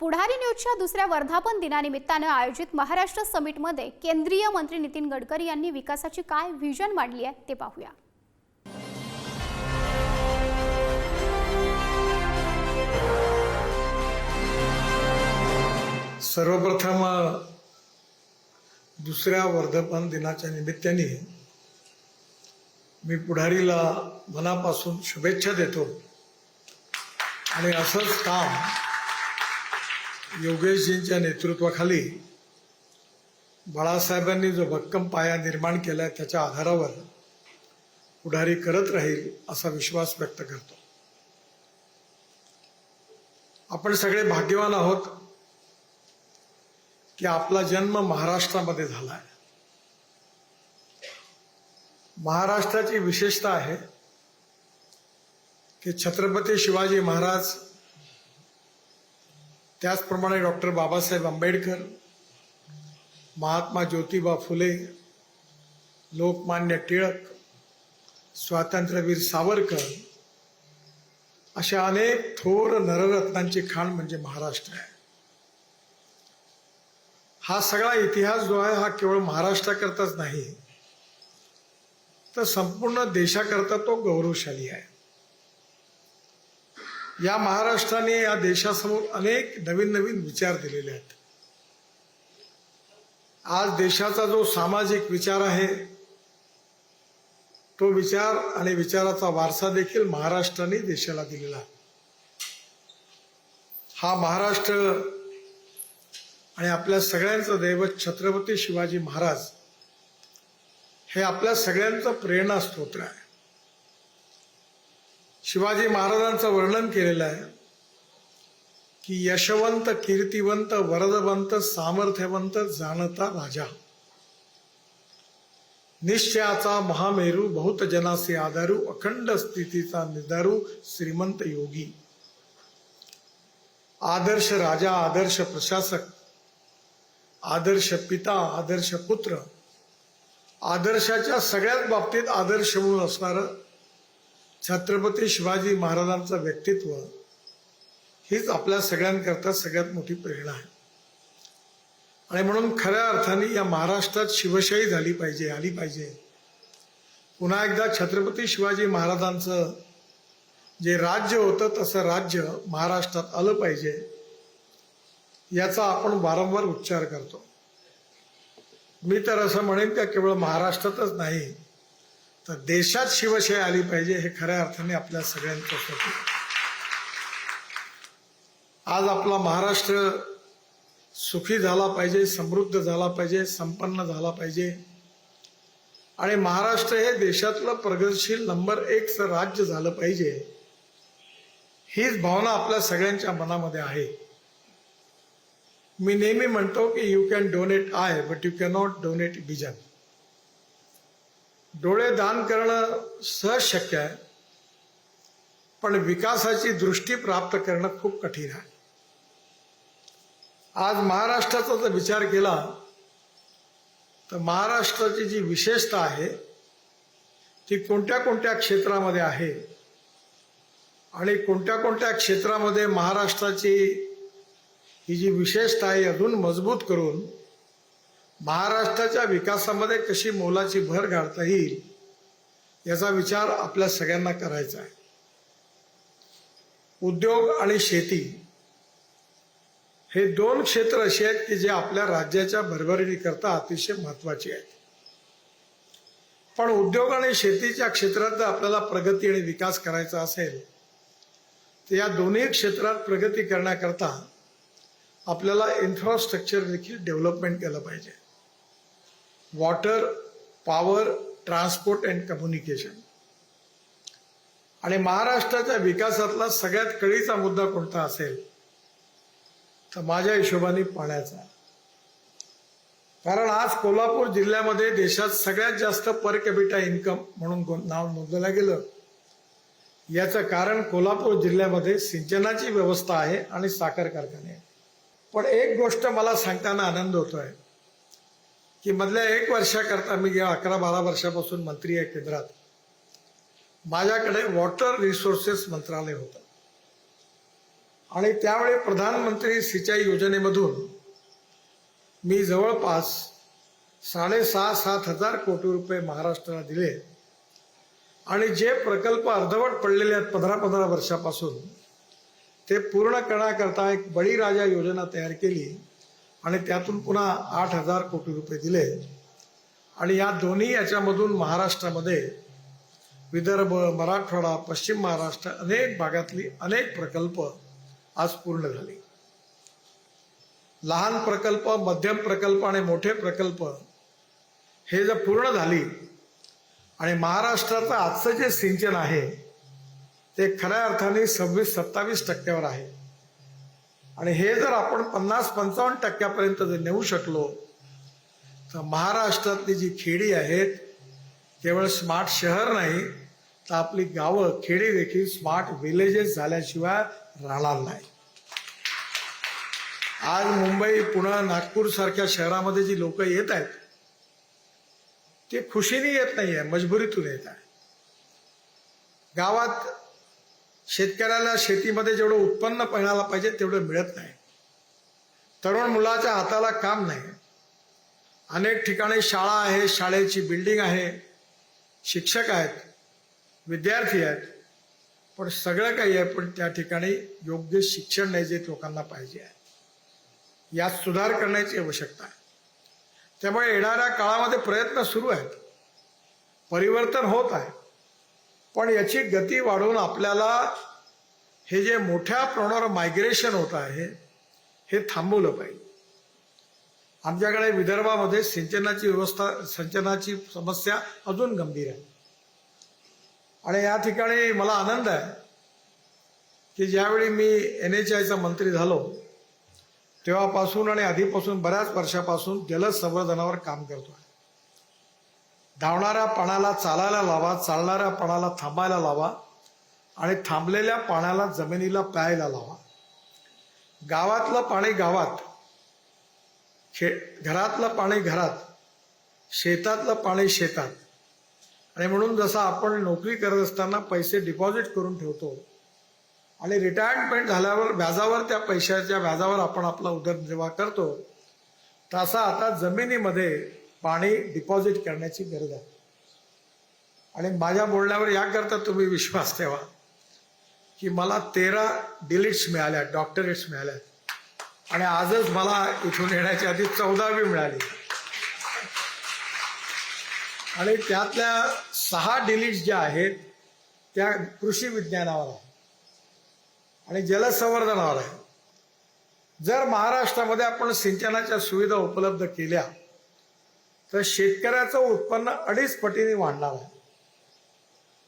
पुढारी न्यूजच्या दुसऱ्या वर्धापन दिनानिमित्तानं आयोजित महाराष्ट्र समिटमध्ये केंद्रीय मंत्री नितीन गडकरी यांनी विकासाची काय व्हिजन मांडली आहे ते पाहूया. सर्वप्रथम दुसऱ्या वर्धापन दिनाच्या निमित्ताने मी पुढारीला मनापासून शुभेच्छा देतो. आणि असंच काम योगेशजींच्या नेतृत्वाखाली बाळासाहेबांनी जो भक्कम पाया निर्माण केला त्याच्या आधारावर पुढारी करत राहील असा विश्वास व्यक्त करतो. आपण सगळे भाग्यवान आहोत की आपला जन्म महाराष्ट्रामध्ये झाला आहे महाराष्ट्राची विशेषता आहे की छत्रपती शिवाजी महाराज त्याचप्रमाणे डॉक्टर बाबासाहेब आंबेडकर महात्मा ज्योतिबा फुले लोकमान्य टिळक स्वातंत्र्यवीर सावरकर अशा अनेक थोर नररत्नांची खाण म्हणजे महाराष्ट्र आहे. हा सगळा इतिहास जो आहे हा केवळ महाराष्ट्राकरताच नाही तर संपूर्ण देशाकरता तो गौरवशाली आहे. या महाराष्ट्राने या देशासमोर अनेक नवीन नवीन विचार दिलेले आहेत. आज देशाचा जो सामाजिक विचार आहे तो विचार आणि विचाराचा वारसा देखील महाराष्ट्राने देशाला दिलेला हा महाराष्ट्र आणि आपल्या सगळ्यांचं दैवत छत्रपती शिवाजी महाराज हे आपल्या सगळ्यांचं प्रेरणा स्तोत्र आहे. शिवाजी महाराजांचं वर्णन केलेलं आहे की यशवंत कीर्तिवंत वरदवंत सामर्थ्यवंत जाणता राजा. निश्चयाचा महामेरू बहुत जनासे आधारू अखंड स्थितीचा निधारू श्रीमंत योगी. आदर्श राजा आदर्श प्रशासक आदर्श पिता आदर्श पुत्र. आदर्शाच्या सगळ्याच बाबतीत आदर्श म्हणून असणारं छत्रपती शिवाजी महाराजांचं व्यक्तित्व हीच आपल्या सगळ्यांकरता सगळ्यात मोठी प्रेरणा आहे. आणि म्हणून खऱ्या अर्थाने या महाराष्ट्रात शिवशाही झाली पाहिजे आली पाहिजे. पुन्हा एकदा छत्रपती शिवाजी महाराजांचं जे राज्य होतं तसं राज्य महाराष्ट्रात आलं पाहिजे याचा आपण वारंवार उच्चार करतो. मी तर असं म्हणेन का केवळ महाराष्ट्रातच नाही तर देशात शिवशाही आली पाहिजे हे खऱ्या अर्थाने आपल्या सगळ्यांचं स्वप्न. आज आपला महाराष्ट्र सुखी झाला पाहिजे समृद्ध झाला पाहिजे संपन्न झाला पाहिजे. आणि महाराष्ट्र हे देशातलं प्रगतशील नंबर एक राज्य झालं पाहिजे. हीच भावना आपल्या सगळ्यांच्या मनामध्ये आहे. मी नेहमी म्हणतो की you can donate eye but you cannot donate vision डोळे दान करणं सहज शक्य आहे पण विकासाची दृष्टी प्राप्त करणं खूप कठीण आहे. आज महाराष्ट्राचा जर विचार केला तर महाराष्ट्राची जी विशेषता आहे ती कोणत्या कोणत्या क्षेत्रामध्ये आहे? आणि कोणत्या कोणत्या क्षेत्रामध्ये महाराष्ट्राची ही जी विशेषता आहे अजून मजबूत करून महाराष्ट्राच्या विकासामध्ये कशी मोलाची भर घालता येईल याचा विचार आपल्या सगळ्यांना करायचा आहे. उद्योग आणि शेती हे दोन क्षेत्र असे आहेत की जे आपल्या राज्याच्या भरभरणीकरता अतिशय महत्त्वाचे आहेत. पण उद्योग आणि शेतीच्या क्षेत्रात जर आपल्याला प्रगती आणि विकास करायचा असेल तर या दोन्ही क्षेत्रात प्रगती करण्याकरता आपल्याला इन्फ्रास्ट्रक्चर देखील डेव्हलपमेंट केलं पाहिजे. Water power transport and communication आणि महाराष्ट्राच्या विकासातला सगळ्यात कळीचा मुद्दा कोणता असेल? तर माझ्या हिशोबाने पाण्याचा कारण आज कोल्हापूर जिल्ह्यामध्ये देशात सगळ्यात जास्त पर कॅपिटा इन्कम म्हणून नाव नोंदवलं गेलं. याचं कारण कोल्हापूर जिल्ह्यामध्ये सिंचनाची व्यवस्था आहे आणि साखर कारखाने पण एक गोष्ट मला सांगताना आनंद होतोय. की मधल्या एक वर्षाकरता मी गेल्या अकरा बारा वर्षापासून मंत्री आहे केंद्रात. माझ्याकडे वॉटर रिसोर्सेस मंत्रालय होतं. आणि त्यावेळी प्रधानमंत्री सिंचाई योजनेमधून मी जवळपास साडेसहा सात हजार कोटी रुपये महाराष्ट्राला दिले. आणि जे प्रकल्प अर्धवट पडलेले आहेत पंधरा पंधरा वर्षापासून ते पूर्ण करण्याकरता एक बळीराजा योजना तयार केली. आणि त्यातून पुन्हा आठ हजार कोटी रुपये दिले. आणि या दोन्ही याच्यामधून महाराष्ट्रामध्ये विदर्भ मराठवाडा पश्चिम महाराष्ट्र अनेक भागातली अनेक प्रकल्प आज पूर्ण झाले. लहान प्रकल्प मध्यम प्रकल्प आणि मोठे प्रकल्प हे जर पूर्ण झाली आणि महाराष्ट्राचं आजचं जे सिंचन आहे ते खऱ्या अर्थाने सव्वीस सत्तावीस टक्क्यावर आहे. आणि हे जर आपण पन्नास पंचावन्न टक्क्यापर्यंत जर नेऊ शकलो तर महाराष्ट्रातली जी खेडी आहेत केवळ स्मार्ट शहर नाही तर आपली गावं खेडी देखील स्मार्ट विलेजेस झाल्याशिवाय राहणार नाही. आज मुंबई पुणे नागपूर सारख्या शहरामध्ये जी लोक येत आहेत ते खुशीने येत नाही आहे मजबुरीतून येत आहे गावात शेतकऱ्याला शेतीमध्ये जेवढं उत्पन्न मिळायला पाहिजे तेवढं मिळत नाही. तरुण मुलाच्या हाताला काम नाही. अनेक ठिकाणी शाळा आहे शाळेची बिल्डिंग आहे शिक्षक आहेत विद्यार्थी आहेत पण सगळं काही आहे पण त्या ठिकाणी योग्य शिक्षण नाही जे लोकांना पाहिजे आहे. यात सुधार करण्याची आवश्यकता आहे. त्यामुळे येणाऱ्या काळामध्ये प्रयत्न सुरू आहेत. परिवर्तन होत आहे. पण याची गती वाढवून आपल्याला हे जे मोठ्या प्रमाणावर मायग्रेशन होत आहे हे थांबवलं पाहिजे. आमच्याकडे विदर्भामध्ये सिंचनाची व्यवस्था सिंचनाची समस्या अजून गंभीर आहे. आणि या ठिकाणी मला आनंद आहे की ज्यावेळी मी एन एच आयचा मंत्री झालो तेव्हापासून आणि आधीपासून बऱ्याच वर्षापासून जलसंवर्धनावर काम करतो आहे धावणाऱ्या पाण्याला चालायला लावा चालणाऱ्या पाण्याला थांबायला लावा आणि थांबलेल्या पाण्याला जमिनीला प्यायला लावा. गावातलं पाणी गावात खे घरातलं पाणी घरात शेतातलं पाणी शेतात. आणि म्हणून जसं आपण नोकरी करत असताना पैसे डिपॉझिट करून ठेवतो आणि रिटायरमेंट झाल्यावर व्याजावर त्या पैशाच्या व्याजावर आपण आपला उदरनिर्वाह करतो तसा आता जमिनीमध्ये पाणी डिपॉझिट करण्याची गरज आहे. आणि माझ्या बोलण्यावर याकरता तुम्ही विश्वास ठेवा की मला तेरा डिलीट्स मिळाल्या डॉक्टरेट्स मिळाल्या. आणि आजच मला इथून येण्याच्या आधी चौदावी मिळाली. आणि त्यातल्या सहा डिलीट्स ज्या आहेत त्या कृषी विज्ञानावर आहे आणि जलसंवर्धनावर आहे जर महाराष्ट्रामध्ये आपण सिंचनाच्या सुविधा उपलब्ध केल्या तर शेतकऱ्याचं उत्पन्न अडीच पटीने वाढणार आहे.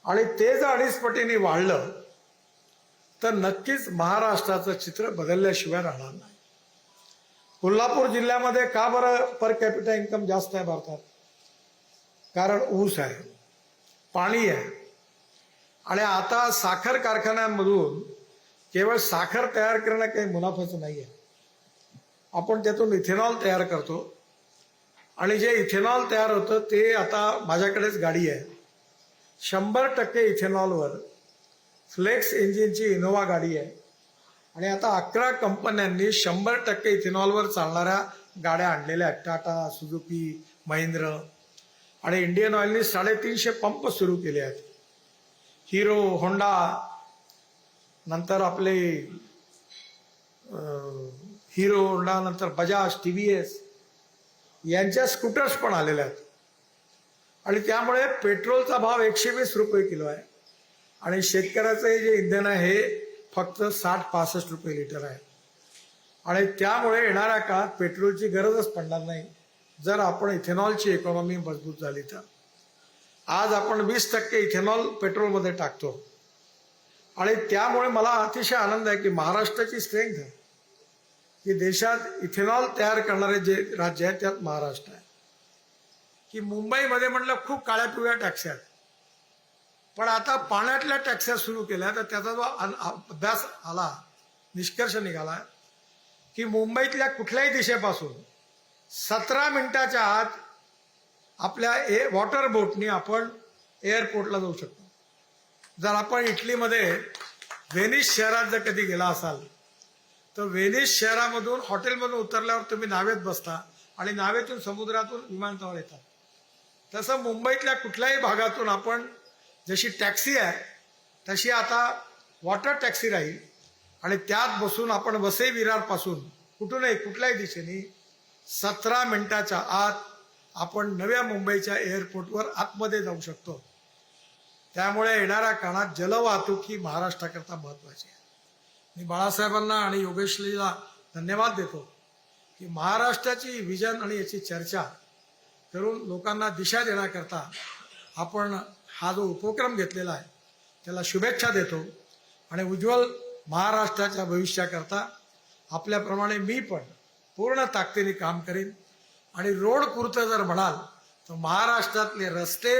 आणि ते जर अडीच पटीने वाढलं तर नक्कीच महाराष्ट्राचं चित्र बदलल्याशिवाय राहणार नाही. कोल्हापूर जिल्ह्यामध्ये का बरं पर कॅपिटल इन्कम जास्त आहे भारतात? कारण ऊस आहे पाणी आहे. आणि आता साखर कारखान्यांमधून केवळ साखर तयार करणं काही मुनाफाचं नाही आहे आपण त्यातून इथेनॉल तयार करतो. आणि जे इथेनॉल तयार होतं ते आता माझ्याकडेच गाडी आहे. शंभर टक्के इथेनॉलवर फ्लेक्स इंजिनची इनोवा गाडी आहे. आणि आता अकरा कंपन्यांनी शंभर टक्के इथेनॉलवर चालणाऱ्या गाड्या आणलेल्या आहेत. टाटा सुझुकी महिंद्र आणि इंडियन ऑइलनी साडेतीनशे पंप सुरू केले आहेत. हिरो होंडा नंतर आपले हिरो होंडा नंतर बजाज टी व्ही एस यांच्या स्कूटर्स पण आलेल्या आहेत. आणि त्यामुळे पेट्रोलचा भाव एकशे वीस रुपये किलो आहे. आणि शेतकऱ्याचं हे जे इंधन आहे हे फक्त साठ पासष्ट रुपये लिटर आहे. आणि त्यामुळे येणाऱ्या काळात पेट्रोलची गरजच पडणार नाही. जर आपण इथेनॉलची इकॉनॉमी मजबूत झाली तर. आज आपण वीस टक्के इथेनॉल पेट्रोलमध्ये टाकतो. आणि त्यामुळे मला अतिशय आनंद आहे की महाराष्ट्राची स्ट्रेंथ आहे. की देशात इथेनॉल तयार करणारे जे राज्य आहे त्यात महाराष्ट्र आहे. की मुंबईमध्ये म्हटलं खूप काळ्या पिवळ्या टॅक्सी आहेत. पण आता पाण्यातल्या टॅक्स्या सुरू केल्या तर त्याचा जो अभ्यास आला निष्कर्ष निघाला की मुंबईतल्या कुठल्याही दिशेपासून सतरा मिनिटाच्या आत आपल्या ए वॉटर बोटनी आपण एअरपोर्टला जाऊ शकतो. जर आपण इटलीमध्ये व्हेनिस शहरात जर कधी गेला असाल तर व्हेनिस शहरामधून हॉटेलमधून उतरल्यावर तुम्ही नावेत बसता आणि नावेतून समुद्रातून विमानतळावर येतात. तसं मुंबईतल्या कुठल्याही भागातून आपण जशी टॅक्सी आहे तशी आता वॉटर टॅक्सी राहील आणि त्यात बसून आपण वसई विरारपासून कुठूनही कुठल्याही दिशेने सतरा मिनिटाच्या आत आपण नव्या मुंबईच्या एअरपोर्टवर आतमध्ये जाऊ शकतो. त्यामुळे येणाऱ्या काळात जलवाहतूक ही महाराष्ट्राकरता महत्वाची आहे. मी बाळासाहेबांना आणि योगेशलीला धन्यवाद देतो की महाराष्ट्राची विजन आणि याची चर्चा करून लोकांना दिशा देण्याकरता आपण हा जो उपक्रम घेतलेला आहे त्याला शुभेच्छा देतो. आणि उज्ज्वल महाराष्ट्राच्या भविष्याकरता आपल्याप्रमाणे मी पण पूर्ण ताकदीने काम करीन. आणि रोड कुर्तं जर म्हणाल तर महाराष्ट्रातले रस्ते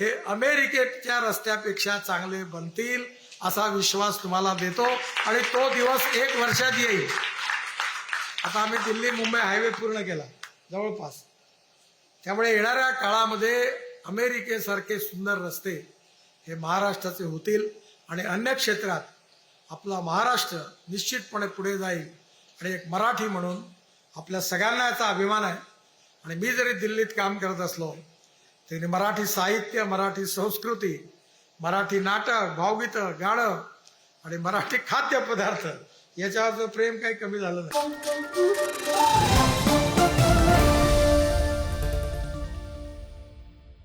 हे अमेरिकेच्या रस्त्यापेक्षा चांगले बनतील. असा विश्वास तुम्हाला देतो आणि तो दिवस एक वर्षात येईल. आता आम्ही दिल्ली मुंबई हायवे पूर्ण केला. जवळपास. त्यामुळे येणाऱ्या काळामध्ये अमेरिकेसारखे सुंदर रस्ते हे महाराष्ट्राचे होतील आणि अन्य क्षेत्रात आपला महाराष्ट्र निश्चितपणे पुढे जाईल आणि एक मराठी म्हणून आपल्या सगळ्यांना याचा अभिमान आहे. आणि मी जरी दिल्लीत काम करत असलो तरी मराठी साहित्य मराठी संस्कृती मराठी नाटक भावगीतं गाणं आणि मराठी खाद्यपदार्थ. याच्यावर प्रेम काही कमी झालं नाही.